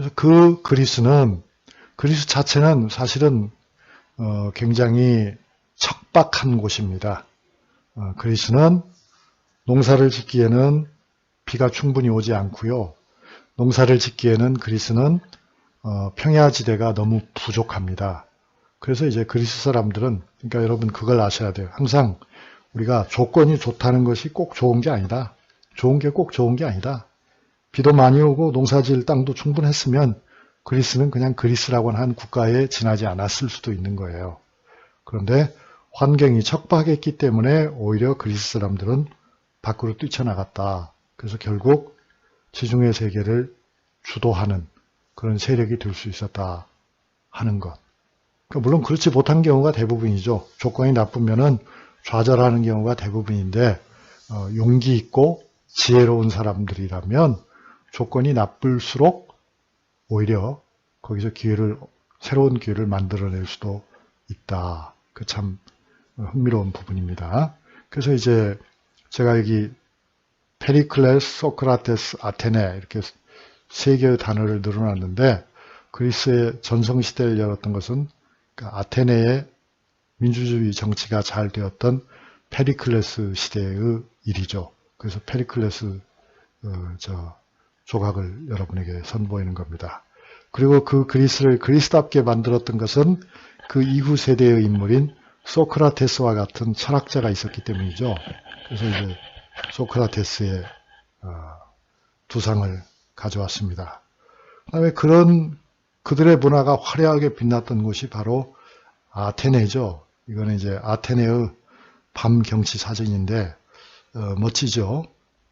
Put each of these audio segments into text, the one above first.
그래서 그 그리스는 그리스 자체는 사실은 어, 굉장히 척박한 곳입니다. 어, 그리스는 농사를 짓기에는 비가 충분히 오지 않고요. 농사를 짓기에는 그리스는 어, 평야지대가 너무 부족합니다. 그래서 이제 그리스 사람들은 그러니까 여러분 그걸 아셔야 돼요. 항상 우리가 조건이 좋다는 것이 꼭 좋은 게 아니다. 좋은 게 꼭 좋은 게 아니다. 비도 많이 오고 농사지을 땅도 충분했으면 그리스는 그냥 그리스라고 한 국가에 지나지 않았을 수도 있는 거예요. 그런데 환경이 척박했기 때문에 오히려 그리스 사람들은 밖으로 뛰쳐나갔다. 그래서 결국 지중해 세계를 주도하는 그런 세력이 될 수 있었다 하는 것. 그러니까 물론 그렇지 못한 경우가 대부분이죠. 조건이 나쁘면은 좌절하는 경우가 대부분인데 어, 용기 있고 지혜로운 사람들이라면 조건이 나쁠수록 오히려 거기서 기회를 새로운 기회를 만들어낼 수도 있다. 그 참 흥미로운 부분입니다. 그래서 이제 제가 여기 페리클레스, 소크라테스, 아테네 이렇게 세 개의 단어를 늘어놨는데 그리스의 전성시대를 열었던 것은 그러니까 아테네의 민주주의 정치가 잘 되었던 페리클레스 시대의 일이죠. 그래서 페리클레스 어, 저 조각을 여러분에게 선보이는 겁니다. 그리고 그 그리스를 그리스답게 만들었던 것은 그 이후 세대의 인물인 소크라테스와 같은 철학자가 있었기 때문이죠. 그래서 이제 소크라테스의 어, 두상을 가져왔습니다. 그 다음에 그런 그들의 문화가 화려하게 빛났던 곳이 바로 아테네죠. 이거는 이제 아테네의 밤 경치 사진인데 어, 멋지죠.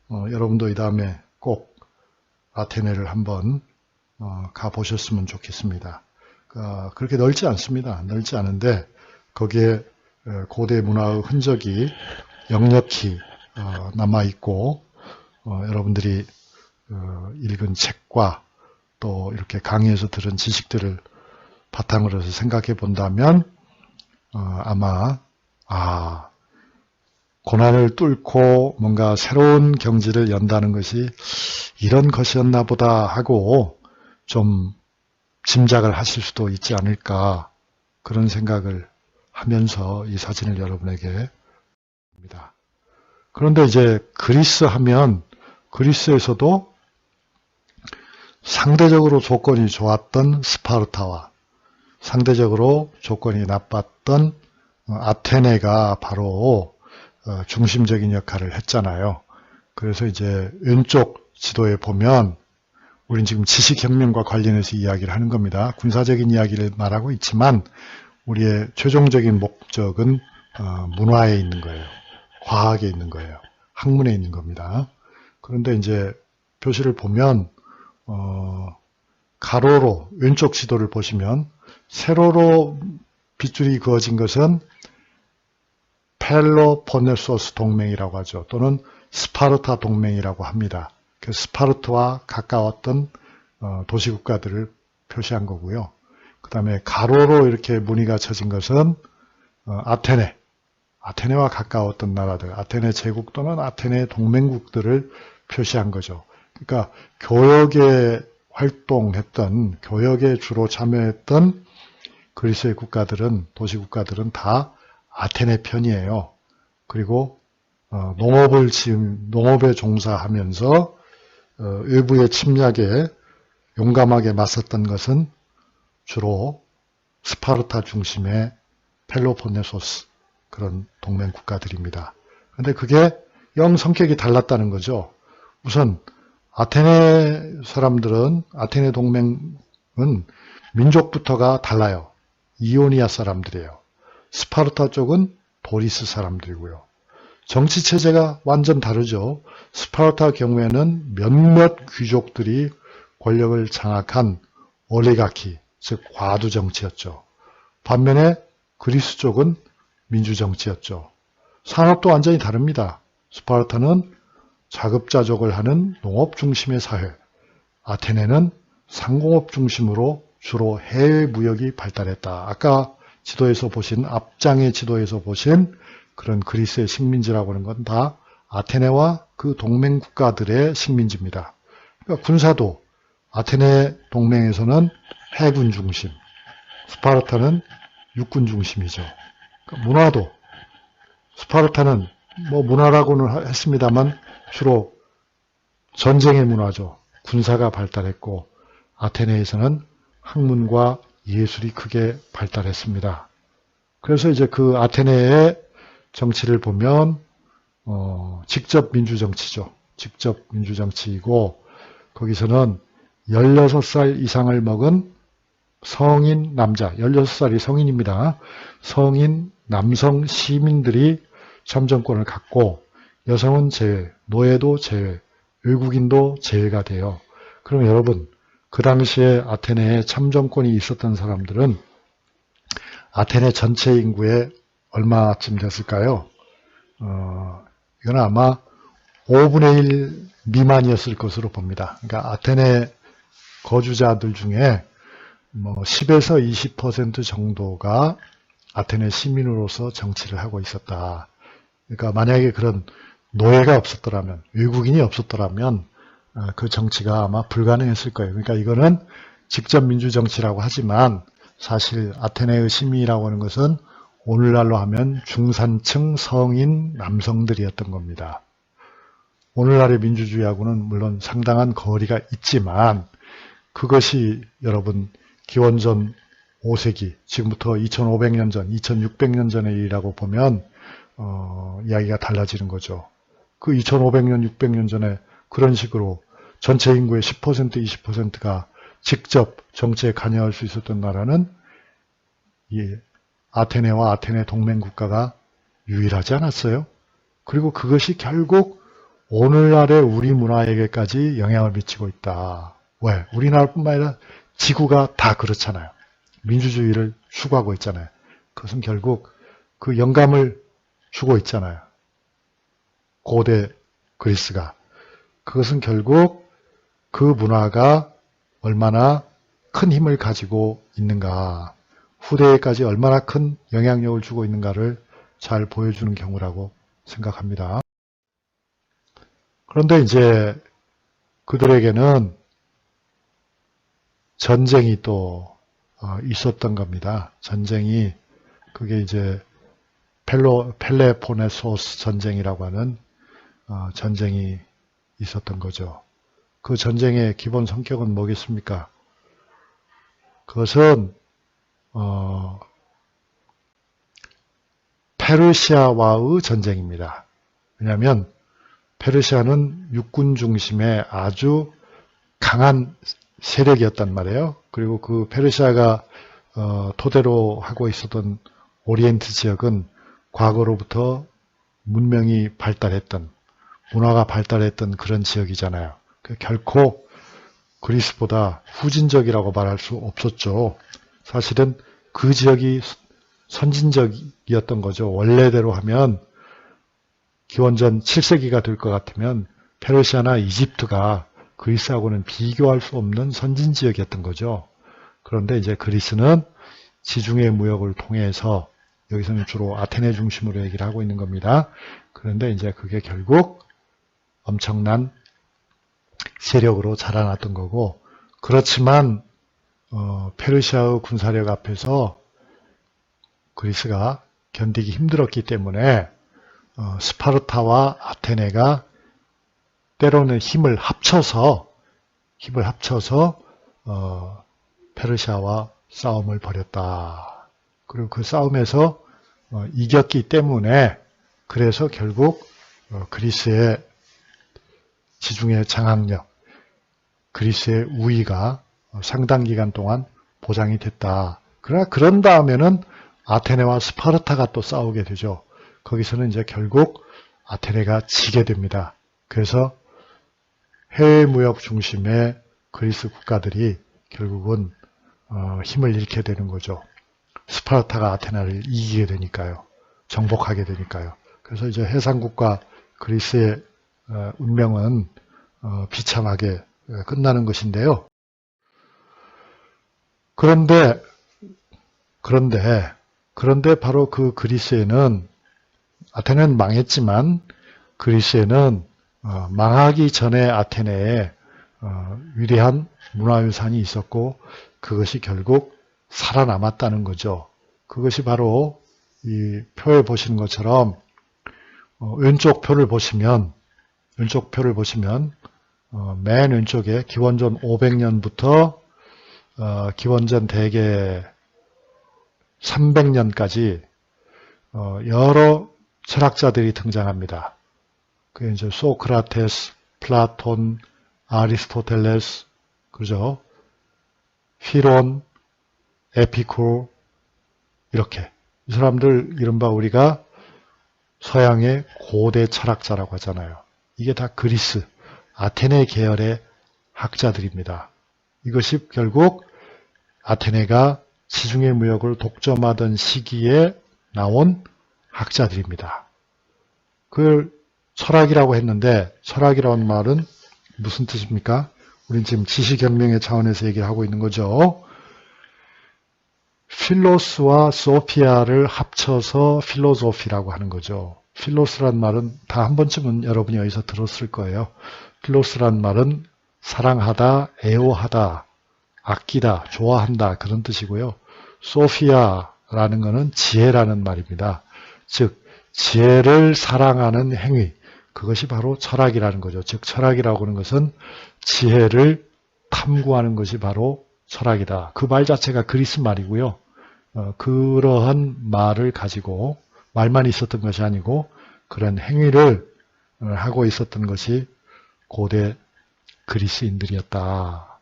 어, 여러분도 이 다음에 꼭 아테네를 한번 어, 가 보셨으면 좋겠습니다. 어, 그렇게 넓지 않습니다. 넓지 않은데 거기에 어, 고대 문화의 흔적이 역력히 어, 남아 있고 어, 여러분들이 어, 읽은 책과 또 이렇게 강의에서 들은 지식들을 바탕으로 해서 생각해 본다면 어, 아마 아 고난을 뚫고 뭔가 새로운 경지를 연다는 것이 이런 것이었나 보다 하고 좀 짐작을 하실 수도 있지 않을까 그런 생각을 하면서 이 사진을 여러분에게 봅니다. 그런데 이제 그리스 하면 그리스에서도 상대적으로 조건이 좋았던 스파르타와 상대적으로 조건이 나빴던 아테네가 바로 어, 중심적인 역할을 했잖아요. 그래서 이제 왼쪽 지도에 보면 우린 지금 지식혁명과 관련해서 이야기를 하는 겁니다. 군사적인 이야기를 말하고 있지만 우리의 최종적인 목적은 어, 문화에 있는 거예요. 과학에 있는 거예요. 학문에 있는 겁니다. 그런데 이제 표시를 보면 어, 가로로 왼쪽 지도를 보시면 세로로 빗줄이 그어진 것은 펠로포네소스 동맹이라고 하죠. 또는 스파르타 동맹이라고 합니다. 그 스파르타와 가까웠던 어, 도시국가들을 표시한 거고요. 그 다음에 가로로 이렇게 무늬가 쳐진 것은 어, 아테네, 아테네와 가까웠던 나라들, 아테네 제국 또는 아테네 동맹국들을 표시한 거죠. 그러니까 교역에 활동했던, 교역에 주로 참여했던 그리스의 국가들은, 도시국가들은 다 아테네 편이에요. 그리고 어, 농업을 지금 농업에 종사하면서 어, 외부의 침략에 용감하게 맞섰던 것은 주로 스파르타 중심의 펠로폰네소스 그런 동맹 국가들입니다. 그런데 그게 영 성격이 달랐다는 거죠. 우선 아테네 사람들은 아테네 동맹은 민족부터가 달라요. 이오니아 사람들이에요. 스파르타 쪽은 도리스 사람들이고요. 정치 체제가 완전 다르죠. 스파르타 경우에는 몇몇 귀족들이 권력을 장악한 올리가키, 즉 과두 정치였죠. 반면에 그리스 쪽은 민주 정치였죠. 산업도 완전히 다릅니다. 스파르타는 자급자족을 하는 농업 중심의 사회, 아테네는 상공업 중심으로 주로 해외 무역이 발달했다. 아까 지도에서 보신 앞장의 지도에서 보신 그런 그리스의 식민지라고 하는 건 다 아테네와 그 동맹 국가들의 식민지입니다. 그러니까 군사도 아테네 동맹에서는 해군 중심, 스파르타는 육군 중심이죠. 그러니까 문화도 스파르타는 뭐 문화라고는 하- 했습니다만 주로 전쟁의 문화죠. 군사가 발달했고 아테네에서는 학문과 예술이 크게 발달했습니다. 그래서 이제 그 아테네의 정치를 보면 어, 직접 민주정치죠. 직접 민주정치이고 거기서는 16살 이상을 먹은 성인 남자, 16살이 성인입니다. 성인 남성 시민들이 참정권을 갖고 여성은 제외, 노예도 제외, 외국인도 제외가 돼요. 그럼 여러분, 그 당시에 아테네에 참정권이 있었던 사람들은 아테네 전체 인구의 얼마쯤 됐을까요? 어, 이건 아마 5분의 1 미만이었을 것으로 봅니다. 그러니까 아테네 거주자들 중에 뭐 10에서 20% 정도가 아테네 시민으로서 정치를 하고 있었다. 그러니까 만약에 그런 노예가 없었더라면, 외국인이 없었더라면 어, 그 정치가 아마 불가능했을 거예요. 그러니까 이거는 직접 민주정치라고 하지만 사실 아테네의 시민이라고 하는 것은 오늘날로 하면 중산층 성인 남성들이었던 겁니다. 오늘날의 민주주의하고는 물론 상당한 거리가 있지만 그것이 여러분 기원전 5세기 지금부터 2500년 전, 2600년 전의 일이라고 보면 어, 이야기가 달라지는 거죠. 그 2500년, 600년 전에 그런 식으로 전체 인구의 10% 20%가 직접 정치에 관여할 수 있었던 나라는 이 아테네와 아테네 동맹 국가가 유일하지 않았어요. 그리고 그것이 결국 오늘날의 우리 문화에게까지 영향을 미치고 있다. 왜? 우리나라뿐만 아니라 지구가 다 그렇잖아요. 민주주의를 추구하고 있잖아요. 그것은 결국 그 영감을 주고 있잖아요. 고대 그리스가. 그것은 결국 그 문화가 얼마나 큰 힘을 가지고 있는가, 후대에까지 얼마나 큰 영향력을 주고 있는가를 잘 보여주는 경우라고 생각합니다. 그런데 이제 그들에게는 전쟁이 또 어, 있었던 겁니다. 전쟁이 그게 이제 펠로 펠레포네소스 전쟁이라고 하는 어, 전쟁이 있었던 거죠. 그 전쟁의 기본 성격은 뭐겠습니까? 그것은 어, 페르시아와의 전쟁입니다. 왜냐하면 페르시아는 육군 중심의 아주 강한 세력이었단 말이에요. 그리고 그 페르시아가 어, 토대로 하고 있었던 오리엔트 지역은 과거로부터 문명이 발달했던 문화가 발달했던 그런 지역이잖아요. 그 결코 그리스보다 후진적이라고 말할 수 없었죠. 사실은 그 지역이 선진적이었던 거죠. 원래대로 하면 기원전 7세기가 될 것 같으면 페르시아나 이집트가 그리스하고는 비교할 수 없는 선진 지역이었던 거죠. 그런데 이제 그리스는 지중해 무역을 통해서 여기서는 주로 아테네 중심으로 얘기를 하고 있는 겁니다. 그런데 이제 그게 결국 엄청난 세력으로 자라났던 거고 그렇지만 어, 페르시아의 군사력 앞에서 그리스가 견디기 힘들었기 때문에 어, 스파르타와 아테네가 때로는 힘을 합쳐서 힘을 합쳐서 어, 페르시아와 싸움을 벌였다. 그리고 그 싸움에서 어, 이겼기 때문에 그래서 결국 어, 그리스의 지중해 장악력, 그리스의 우위가 어, 상당 기간 동안 보장이 됐다. 그러나 그런 다음에는 아테네와 스파르타가 또 싸우게 되죠. 거기서는 이제 결국 아테네가 지게 됩니다. 그래서 해외 무역 중심의 그리스 국가들이 결국은 어, 힘을 잃게 되는 거죠. 스파르타가 아테나를 이기게 되니까요. 정복하게 되니까요. 그래서 이제 해상국가 그리스의 어, 운명은 어, 비참하게 어, 끝나는 것인데요. 그런데 그런데 그런데 바로 그 그리스에는 아테네는 망했지만 그리스에는 어, 망하기 전에 아테네에 어, 위대한 문화유산이 있었고 그것이 결국 살아남았다는 거죠. 그것이 바로 이 표에 보시는 것처럼 어, 왼쪽 표를 보시면 왼쪽 표를 보시면 어, 맨 왼쪽에 기원전 500년부터 어, 기원전 대개 300년까지 어, 여러 철학자들이 등장합니다. 그 이제 소크라테스, 플라톤, 아리스토텔레스, 그죠? 히론, 에피쿠 이렇게 이 사람들 이른바 우리가 서양의 고대 철학자라고 하잖아요. 이게 다 그리스, 아테네 계열의 학자들입니다. 이것이 결국 아테네가 지중해 무역을 독점하던 시기에 나온 학자들입니다. 그걸 철학이라고 했는데 철학이라는 말은 무슨 뜻입니까? 우린 지금 지식혁명의 차원에서 얘기를 하고 있는 거죠. 필로스와 소피아를 합쳐서 필로소피라고 하는 거죠. 필로스란 말은 다 한 번쯤은 여러분이 어디서 들었을 거예요. 필로스란 말은 사랑하다, 애호하다, 아끼다, 좋아한다 그런 뜻이고요. 소피아라는 것은 지혜라는 말입니다. 즉 지혜를 사랑하는 행위 그것이 바로 철학이라는 거죠. 즉 철학이라고 하는 것은 지혜를 탐구하는 것이 바로 철학이다. 그 말 자체가 그리스 말이고요. 어, 그러한 말을 가지고 말만 있었던 것이 아니고 그런 행위를 어, 하고 있었던 것이 고대 그리스인들이었다.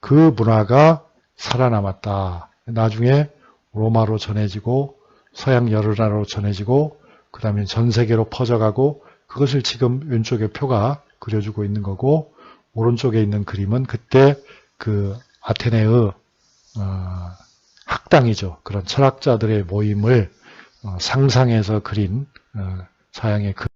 그 문화가 살아남았다. 나중에 로마로 전해지고 서양 여러 나라로 전해지고 그 다음에 전 세계로 퍼져가고 그것을 지금 왼쪽에 표가 그려주고 있는 거고 오른쪽에 있는 그림은 그때 그 아테네의 어, 학당이죠. 그런 철학자들의 모임을 어, 상상해서 그린 어, 서양의 그